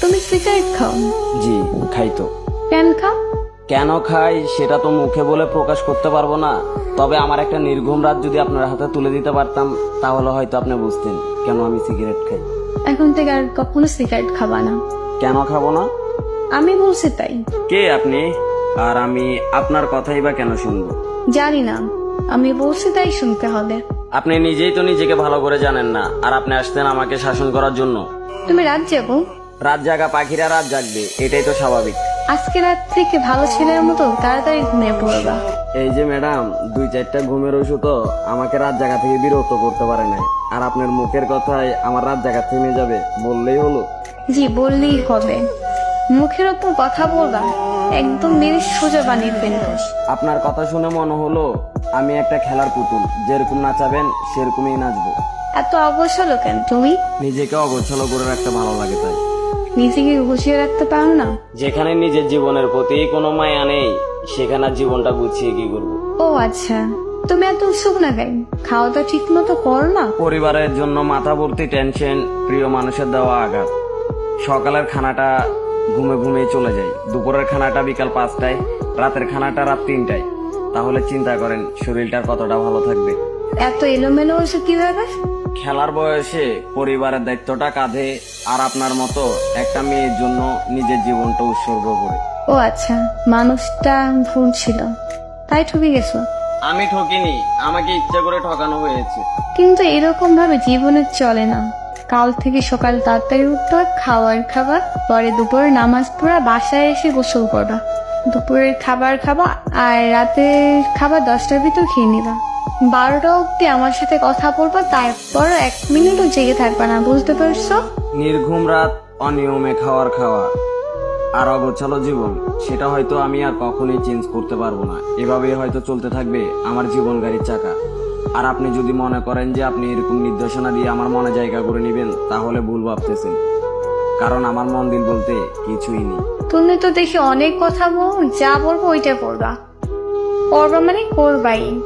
তুমি সিগারেট খাও? জি খাই তো। কেন খাও? কেন খাই সেটা তো মুখে বলে প্রকাশ করতে পারব না। তবে আমার একটা নির্ঘুম রাত যদি আপনার হাতে তুলে দিতে পারতাম তাহলে হয়তো আপনি বুঝতেন কেন আমি সিগারেট খাই। এখন থেকে আর কখনো সিগারেট খাবা না। কেন খাব না? আমি বলছি তাই। কে আপনি? আর আমি আপনার কথাই বা কেন শুনব? জানি না। আমি বলছি তাই শুনতে হবে আপনি নিজেই তো নিজেকে ভালো করে জানেন না আর আপনি আসতেন আমাকে শাসন করার জন্য। তুমি রাত যাব রাত জাগা পাখিরা রাত জাগবে এটাই তো স্বাভাবিক। আজকে রাত থেকে ভালো ছেলের মতো তাড়াতাড়ি ঘুমিয়ে পড়বা? এই যে ম্যাডাম দুই চারটা ঘুমের ওষুধও আমাকে রাত জাগা থেকে বিরক্ত করতে পারে না আর আপনার মুখের কথায় আমার রাত জায়গা থেমে যাবে বললেই হলো। জি বললেই হবে। মুখের ওপর কথা বলবা। একদম মেরে সোজা বানিয়ে ফেলব আপনার কথা শুনে মনে হলো আমি একটা খেলার পুতুল। যেরকম নাচাবেন সেরকমই নাচবো। এত অবসল কেন তুমি? নিজেকে অগোছালো করে রাখতে ভালো লাগে তাই। নিজেকে গুছিয়ে রাখতে পারো না? যেখানে নিজের জীবনের প্রতি কোনো মায়া নেই সেখানে আর জীবনটা গুছিয়ে কি করব? ও আচ্ছা তুমি এত উৎসুক না কেন? খাওয়া দাওয়া ঠিক মতো করো না? পরিবারের জন্য মাথা ভর্তি টেনশন প্রিয় মানুষের দেওয়া আঘাত। সকালের খানাটা ঘুমে ঘুমিয়ে চলে যায় দুপুরের খানাটা বিকাল পাঁচটায় রাতের খানাটা রাত তিনটায়। তাহলে চিন্তা করেন শরীরটা কতটা ভালো থাকবে। এত এলোমেলো হয়েছে কীভাবে? খেলার বয়সে পরিবারের দায়িত্বটা কাঁধে আর আপনার মতো একটা মেয়ের জন্য নিজের জীবনটা উৎসর্গ করে। ও আচ্ছা মানুষটা ভুল ছিল। তাই ঠকে গেছো? আমি ঠকিনি আমাকে ইচ্ছা করে ঠকানো হয়েছে। কিন্তু এরকম ভাবে জীবনে চলে না। কাল থেকে সকাল তাড়াতাড়ি হয়, খাওয়ার খাবার পরে দুপুরে নামাজ পড়া বাসায় এসে গোসল করবা। দুপুরের খাবার খাবা আর রাতের খাবার দশটার ভিতর খেয়ে নিবা। বারোটা অব্দি আমার সাথে কথা বলবা তারপর এক মিনিটও জেগে থাকবা না বুঝতে পারছ? নির্ঘুম রাত অনিয়মে খাওয়ার খাওয়া। আর অগোছালো জীবন সেটা হয়তো আমি আর কখনোই চেঞ্জ করতে পারব না। এভাবেই হয়তো চলতে থাকবে আমার জীবন গাড়ির চাকা। আর আপনি যদি মনে করেন যে আপনি এরকম নির্দেশনা দিয়ে আমার মনে জায়গা করে নেবেন তাহলে ভুল ভাবতেছেন। কারণ আমার মন দিল বলতে কিছুই নেই। তুমি তো দেখি অনেক কথা বল যা বলব ওইটা করবা করবা মানে করবাই।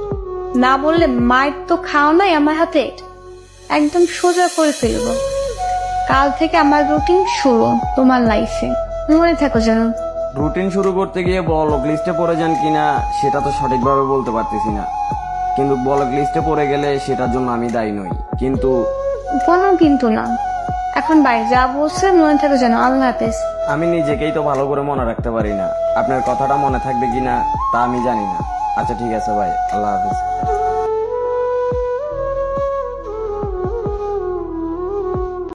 না বললে মায়ের তো খাও নাই আমার হাতে। একদম সোজা করে ফেলব। কাল থেকে আমার রুটিন শুরু তোমার লাইফে মনে থাকো যেন। রুটিন শুরু করতে গিয়ে বলক লিস্টে পড়ে যান কিনা সেটা তো সঠিকভাবে বলতে পারতেছি না। কিন্তু ব্লক লিস্টে পড়ে গেলে সেটার জন্য আমি দায়ী নই। কিন্তু কোনো কিন্তু না? এখন বাইরে যা বলছে মনে থাকে যেন আল্লাহ হাফেজ। আমি নিজেকেই তো ভালো করে মনে রাখতে পারি না। আপনার কথাটা মনে থাকবে কিনা তা আমি জানি না। আচ্ছা ঠিক আছে ভাই। আল্লাহ হাফিজ।